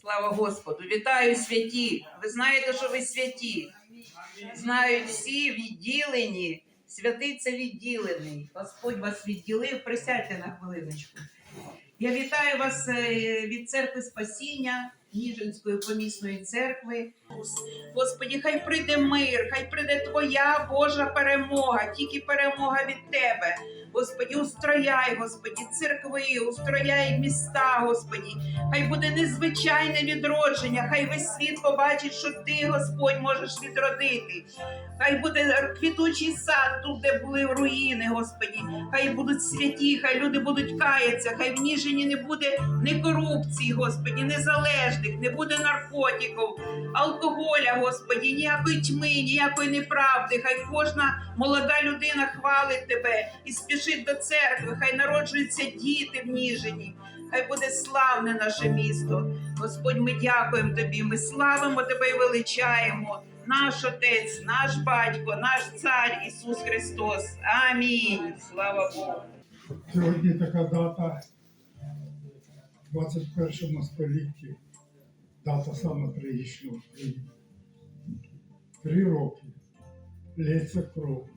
Слава Господу! Вітаю святі! Ви знаєте, що ви святі. Знають всі відділені. Святиця відділений. Господь вас відділив. Присядьте на хвилиночку. Я вітаю вас е, від церкви Спасіння, Ніжинської помісної церкви. Господі, хай прийде мир, хай прийде Твоя Божа перемога, тільки перемога від Тебе. Господі, устрояй, Господі, церкви, устрояй міста, Господі. Хай буде незвичайне відродження, хай весь світ побачить, що ти, Господь, можеш відродити. Хай буде квітучий сад тут, де були руїни, Господі. Хай будуть святі, хай люди будуть каятися, хай в Ніжині не буде ні корупції, Господі, незалежних, не буде наркотиків, алкоголя, Господі, ніякої тьми, ніякої неправди. Хай кожна молода людина хвалить тебе і спішить до церкви. Хай народжуються діти в Ніжині. Хай буде славне наше місто. Господь, ми дякуємо тобі. Ми славимо тебе і величаємо. Наш Отець, наш Батько, наш Цар Ісус Христос. Амінь. Слава Богу. Сьогодні така дата в 21 столітті, дата саме трагічна в. Три роки лється кров